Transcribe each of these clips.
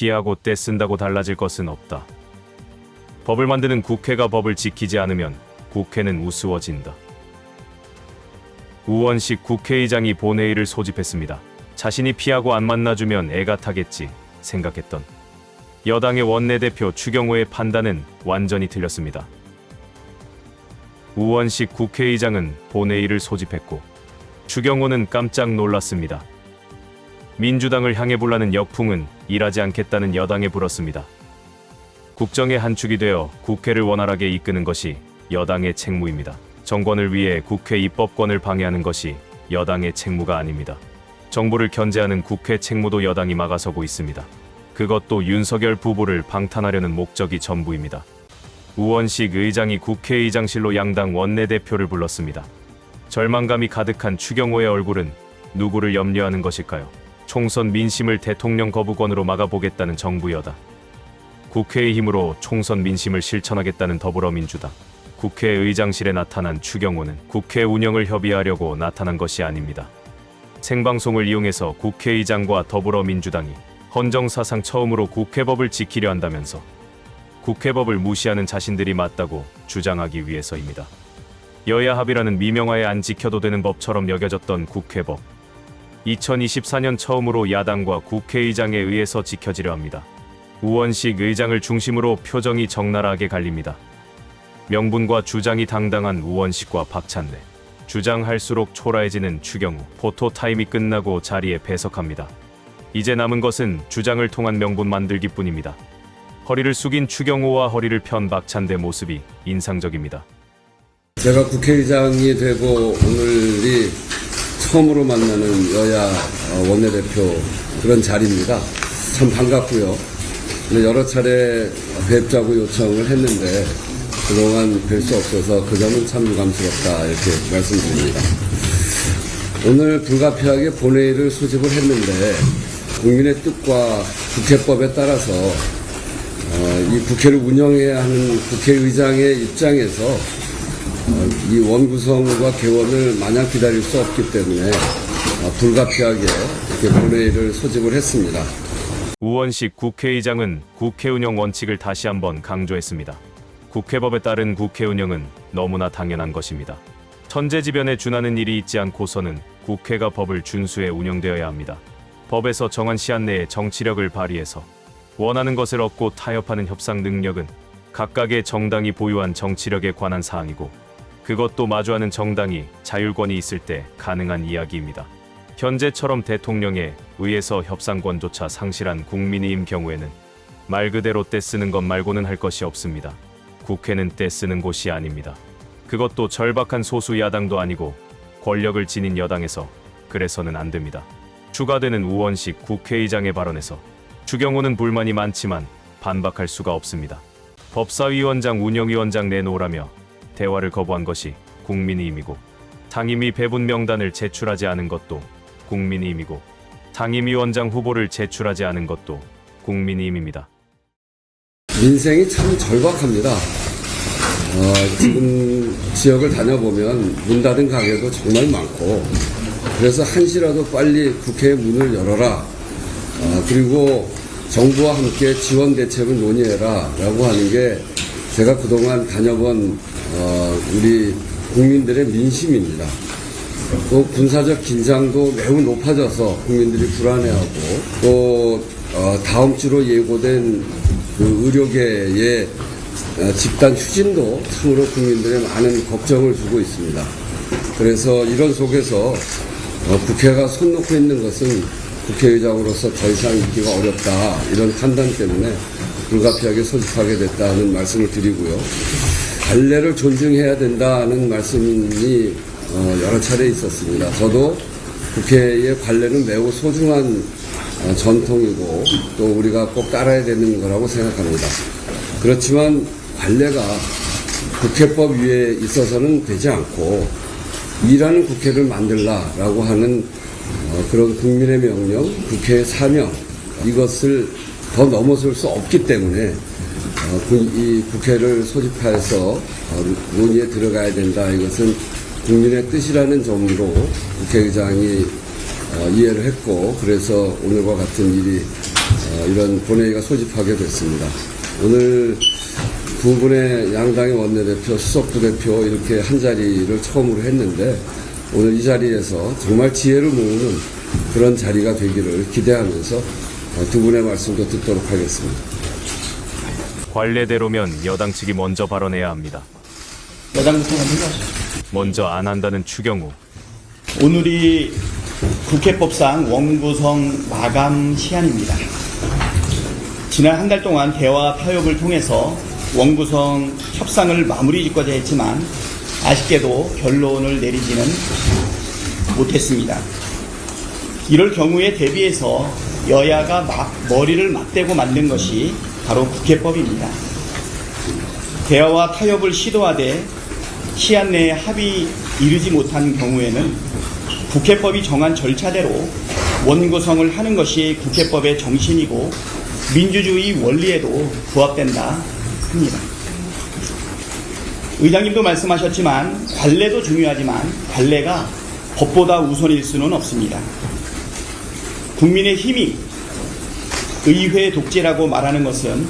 피하고 떼쓴다고 달라질 것은 없다. 법을 만드는 국회가 법을 지키지 않으면 국회는 우스워진다. 우원식 국회의장이 본회의를 소집했습니다. 자신이 피하고 안 만나주면 애가 타겠지 생각했던 여당의 원내대표 추경호의 판단은 완전히 틀렸습니다. 우원식 국회의장은 본회의를 소집했고 추경호는 깜짝 놀랐습니다. 민주당을 향해 불라는 역풍은 일하지 않겠다는 여당에 불었습니다. 국정의 한 축이 되어 국회를 원활하게 이끄는 것이 여당의 책무입니다. 정권을 위해 국회 입법권을 방해하는 것이 여당의 책무가 아닙니다. 정부를 견제하는 국회 책무도 여당이 막아서고 있습니다. 그것도 윤석열 부부를 방탄하려는 목적이 전부입니다. 우원식 의장이 국회의장실로 양당 원내대표를 불렀습니다. 절망감이 가득한 추경호의 얼굴은 누구를 염려하는 것일까요? 총선 민심을 대통령 거부권으로 막아보겠다는 정부 여당. 국회의 힘으로 총선 민심을 실천하겠다는 더불어민주당. 국회의장실에 나타난 추경호는 국회 운영을 협의하려고 나타난 것이 아닙니다. 생방송을 이용해서 국회의장과 더불어민주당이 헌정사상 처음으로 국회법을 지키려 한다면서 국회법을 무시하는 자신들이 맞다고 주장하기 위해서입니다. 여야 합의라는 미명하에 안 지켜도 되는 법처럼 여겨졌던 국회법. 2024년 처음으로 야당과 국회의장에 의해서 지켜지려 합니다. 우원식 의장을 중심으로 표정이 적나라하게 갈립니다. 명분과 주장이 당당한 우원식과 박찬래. 주장할수록 초라해지는 추경우. 포토 타임이 끝나고 자리에 배석합니다. 이제 남은 것은 주장을 통한 명분 만들기뿐입니다. 허리를 숙인 추경호와 허리를 편 박찬대 모습이 인상적입니다. 제가 국회의장이 되고 오늘이 처음으로 만나는 여야 어, 원내대표 그런 자리입니다. 참 반갑고요. 여러 차례 뵙자고 요청을 했는데 그동안 뵐 수 없어서 그 점은 참 유감스럽다 이렇게 말씀드립니다. 오늘 불가피하게 본회의를 소집을 했는데 국민의 뜻과 국회법에 따라서 어, 이 국회를 운영해야 하는 국회의장의 입장에서 어, 이 원구성과 개원을 마냥 기다릴 수 없기 때문에 어, 불가피하게 이렇게 본회의를 소집을 했습니다. 우원식 국회의장은 국회 운영 원칙을 다시 한번 강조했습니다. 국회법에 따른 국회 운영은 너무나 당연한 것입니다. 천재지변에 준하는 일이 있지 않고서는 국회가 법을 준수해 운영되어야 합니다. 법에서 정한 시한 내에 정치력을 발휘해서 원하는 것을 얻고 타협하는 협상 능력은 각각의 정당이 보유한 정치력에 관한 사항이고 그것도 마주하는 정당이 자율권이 있을 때 가능한 이야기입니다. 현재처럼 대통령에 의해서 협상권조차 상실한 국민의힘 경우에는 말 그대로 떼쓰는 것 말고는 할 것이 없습니다. 국회는 떼쓰는 곳이 아닙니다. 그것도 절박한 소수 야당도 아니고 권력을 지닌 여당에서 그래서는 안 됩니다. 추가되는 우원식 국회의장의 발언에서 추경호는 불만이 많지만 반박할 수가 없습니다. 법사위원장 운영위원장 내놓으라며 대화를 거부한 것이 국민의 힘이고 당임위 배분 명단을 제출하지 않은 것도 국민의 힘이고 당임위원장 후보를 제출하지 않은 것도 국민의 힘입니다. 민생이 참 절박합니다. 어, 지금 지역을 다녀보면 문 닫은 가게도 정말 많고 그래서 한시라도 빨리 국회의 문을 열어라. 어, 그리고 정부와 함께 지원 대책을 논의해라 라고 하는 게 제가 그동안 다녀본 어, 우리 국민들의 민심입니다. 또 군사적 긴장도 매우 높아져서 국민들이 불안해하고 또 어, 다음 주로 예고된 그 의료계의 어, 집단 추진도 참으로 국민들의 많은 걱정을 주고 있습니다. 그래서 이런 속에서 어, 국회가 손 놓고 있는 것은 국회의장으로서 더 이상 있기가 어렵다 이런 판단 때문에 불가피하게 소집하게 됐다는 말씀을 드리고요. 관례를 존중해야 된다는 말씀이 어, 여러 차례 있었습니다. 저도 국회의 관례는 매우 소중한 어, 전통이고 또 우리가 꼭 따라야 되는 거라고 생각합니다. 그렇지만 관례가 국회법 위에 있어서는 되지 않고 일하는 국회를 만들라라고 하는 어, 그런 국민의 명령, 국회의 사명 이것을 더 넘어설 수 없기 때문에 어, 그- 이 국회를 소집해서 어, 논의에 들어가야 된다. 이것은 국민의 뜻이라는 점으로 국회의장이 어, 이해를 했고 그래서 오늘과 같은 일이 어, 이런 본회의가 소집하게 됐습니다. 오늘 두 분의 양당의 원내대표, 수석부대표 이렇게 한 자리를 처음으로 했는데 오늘 이 자리에서 정말 지혜를 모으는 그런 자리가 되기를 기대하면서 어, 두 분의 말씀도 듣도록 하겠습니다. 관례대로면 여당 측이 먼저 발언해야 합니다. 여당부터 먼저 하시죠. 먼저 안 한다는 추경호. 오늘이 국회법상 원구성 마감 시한입니다. 지난 한 달 동안 대화 타협을 통해서 원구성 협상을 마무리 짓고자 했지만 아쉽게도 결론을 내리지는 못했습니다. 이럴 경우에 대비해서 여야가 막 머리를 맞대고 만든 것이 바로 국회법입니다. 대화와 타협을 시도하되 시한 내에 합의 이르지 못한 경우에는 국회법이 정한 절차대로 원구성을 하는 것이 국회법의 정신이고 민주주의 원리에도 부합된다 합니다. 의장님도 말씀하셨지만 관례도 중요하지만 관례가 법보다 우선일 수는 없습니다. 국민의 힘이 의회 독재라고 말하는 것은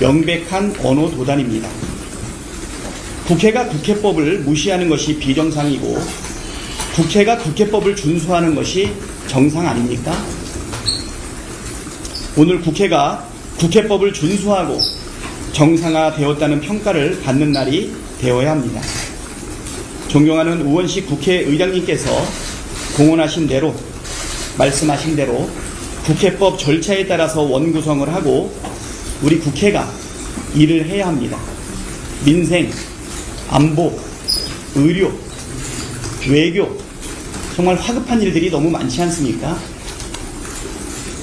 명백한 언어 도단입니다. 국회가 국회법을 무시하는 것이 비정상이고 국회가 국회법을 준수하는 것이 정상 아닙니까? 오늘 국회가 국회법을 준수하고 정상화되었다는 평가를 받는 날이 되어야 합니다. 존경하는 우원식 국회의장님께서 공언하신 대로 말씀하신 대로 국회법 절차에 따라서 원구성을 하고 우리 국회가 일을 해야 합니다. 민생, 안보, 의료, 외교, 정말 화급한 일들이 너무 많지 않습니까?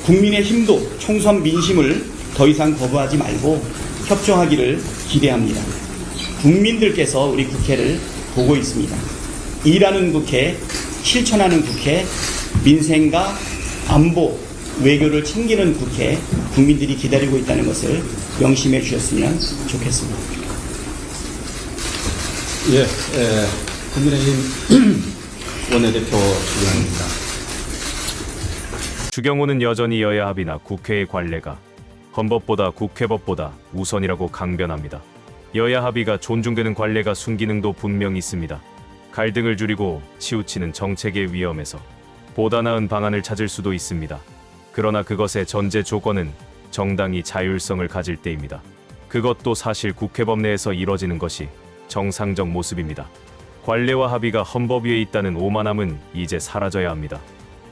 국민의 힘도 총선 민심을 더 이상 거부하지 말고 협조하기를 기대합니다. 국민들께서 우리 국회를 보고 있습니다. 일하는 국회, 실천하는 국회, 민생과 안보, 외교를 챙기는 국회, 국민들이 기다리고 있다는 것을 명심해 주셨으면 좋겠습니다. 예, 예, 국민의힘 원내대표 주영입니다. 추경호는 여전히 여야 합의나 국회의 관례가 헌법보다 국회법보다 우선이라고 강변합니다. 여야 합의가 존중되는 관례가 순기능도 분명히 있습니다. 갈등을 줄이고 치우치는 정책의 위험에서 보다 나은 방안을 찾을 수도 있습니다. 그러나 그것의 전제 조건은 정당이 자율성을 가질 때입니다. 그것도 사실 국회법 내에서 이뤄지는 것이 정상적 모습입니다. 관례와 합의가 헌법 위에 있다는 오만함은 이제 사라져야 합니다.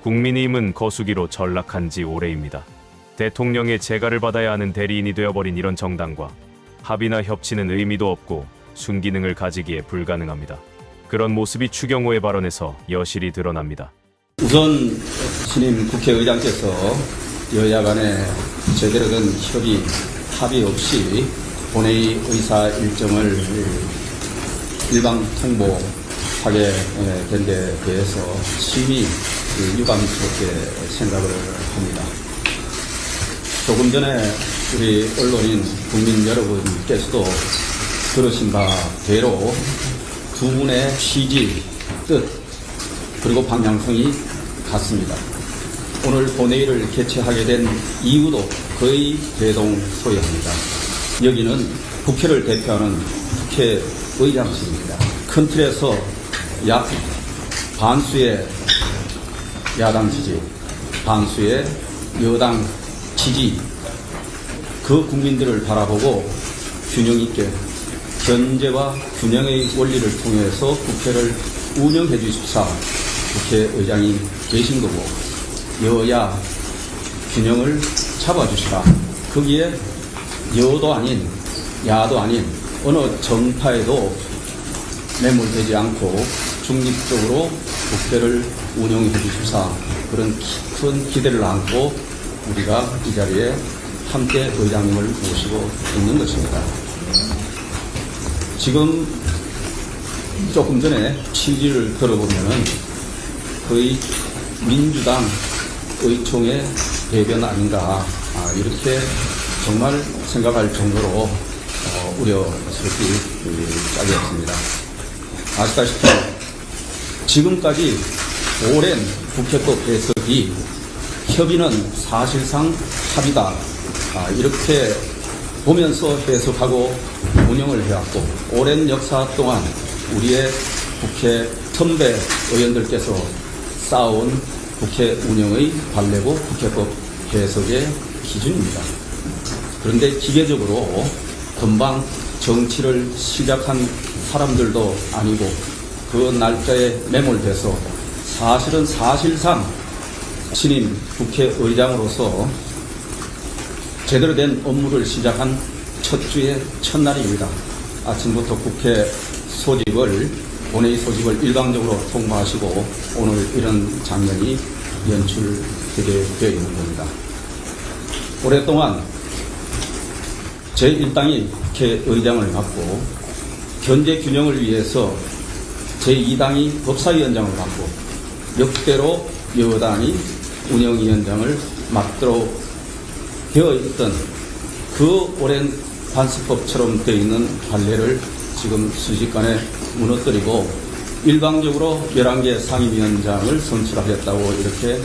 국민의힘은 거수기로 전락한 지 오래입니다. 대통령의 재가를 받아야 하는 대리인이 되어버린 이런 정당과 합의나 협치는 의미도 없고 순기능을 가지기에 불가능합니다. 그런 모습이 추경호의 발언에서 여실히 드러납니다. 우선 신임 국회의장께서 여야 간에 제대로 된 협의, 합의 없이 본회의 의사 일정을 일방 통보하게 된 데 대해서 심히 유감스럽게 생각을 합니다. 조금 전에 우리 언론인 국민 여러분께서도 들으신 바대로 두 분의 취지, 뜻, 그리고 방향성이 같습니다. 오늘 본회의를 개최하게 된 이유도 거의 대동소이합니다. 여기는 국회를 대표하는 국회의장실입니다. 큰 틀에서 약 반수의 야당 지지, 반수의 여당 지지, 그 국민들을 바라보고 균형 있게 견제와 균형의 원리를 통해서 국회를 운영해 주십사 국회의장이 계신 거고 여야 균형을 잡아주시라 거기에 여도 아닌 야도 아닌 어느 정파에도 매몰되지 않고 중립적으로 국회를 운영해 주십사 그런 큰 기대를 안고 우리가 이 자리에 함께 의장님을 모시고 있는 것입니다. 지금 조금 전에 취지를 들어보면은 거의 민주당 의총의 대변 아닌가 아, 이렇게 정말 생각할 정도로 어, 우려스럽게 짜겠습니다. 아시다시피 지금까지 오랜 국회법 해석이 협의는 사실상 합의다. 아, 이렇게 보면서 해석하고 운영을 해왔고 오랜 역사 동안 우리의 국회 선배 의원들께서 쌓아온 국회 운영의 관례고 국회법 해석의 기준입니다. 그런데 기계적으로 금방 정치를 시작한 사람들도 아니고 그 날짜에 매몰돼서 사실은 사실상 신임 국회의장으로서 제대로 된 업무를 시작한 첫 주의 첫날입니다. 아침부터 국회 소집을, 본회의 소집을 일방적으로 통보하시고 오늘 이런 장면이 연출되게 되어 있는 겁니다. 오랫동안 제1당이 국회의장을 맡고 견제 균형을 위해서 제2당이 법사위원장을 맡고 역대로 여당이 운영위원장을 맡도록 되어 있던 그 오랜 관습법처럼 되어 있는 관례를 지금 순식간에 무너뜨리고 일방적으로 11개 상임위원장을 선출하겠다고 이렇게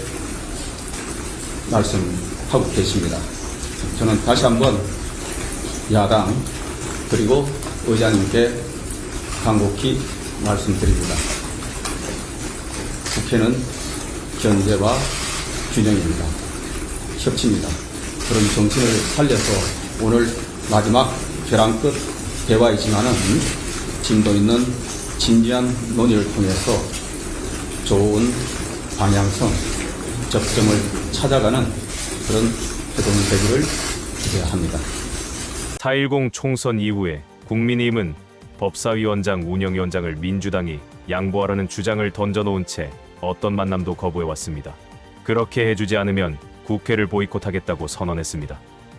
말씀하고 계십니다. 저는 다시 한번 야당 그리고 의장님께 간곡히 말씀드립니다. 국회는 견제와 균형입니다. 협치입니다. 그런 정신을 살려서 오늘 마지막 벼랑 끝 대화이지만은 진도 있는 진지한 논의를 통해서 좋은 방향성, 접점을 찾아가는 그런 회동이 되기를 기대합니다. 4.10 총선 이후에 국민의힘은 법사위원장 운영위원장을 민주당이 양보하라는 주장을 던져놓은 채 어떤 만남도 거부해왔습니다. 그렇게 해주지 않으면 국회를 보이콧하겠다고 선언했습니다.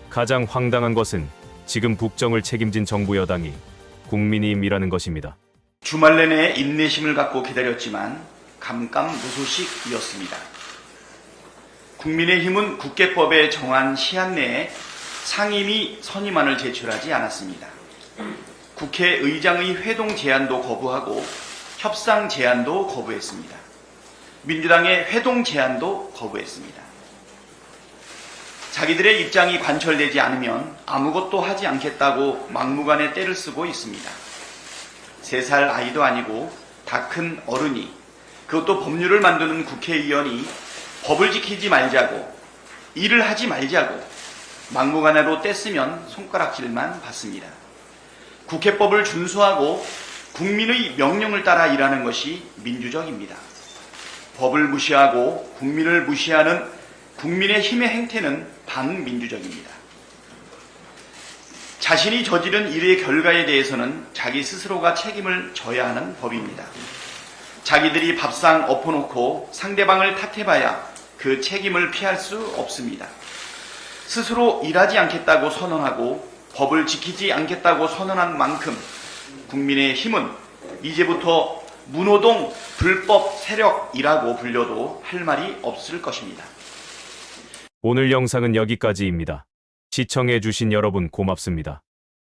가장 황당한 것은 지금 국정을 책임진 정부 여당이 국민의힘이라는 것입니다. 주말 내내 인내심을 갖고 기다렸지만 감감무소식이었습니다. 국민의힘은 국회법에 정한 시한 내에 상임위 선임안을 제출하지 않았습니다. 국회의장의 회동 제안도 거부하고 협상 제안도 거부했습니다. 민주당의 회동 제안도 거부했습니다. 자기들의 입장이 관철되지 않으면 아무것도 하지 않겠다고 막무가내 때를 쓰고 있습니다. 세 살 아이도 아니고 다 큰 어른이 그것도 법률을 만드는 국회의원이 법을 지키지 말자고 일을 하지 말자고 막무가내로 떼쓰면 손가락질만 받습니다. 국회법을 준수하고 국민의 명령을 따라 일하는 것이 민주적입니다. 법을 무시하고 국민을 무시하는 국민의 힘의 행태는 반민주적입니다. 자신이 저지른 일의 결과에 대해서는 자기 스스로가 책임을 져야 하는 법입니다. 자기들이 밥상 엎어놓고 상대방을 탓해봐야 그 책임을 피할 수 없습니다. 스스로 일하지 않겠다고 선언하고 법을 지키지 않겠다고 선언한 만큼 국민의 힘은 이제부터 문호동 불법 세력이라고 불려도 할 말이 없을 것입니다. 오늘 영상은 여기까지입니다. 시청해주신 여러분 고맙습니다.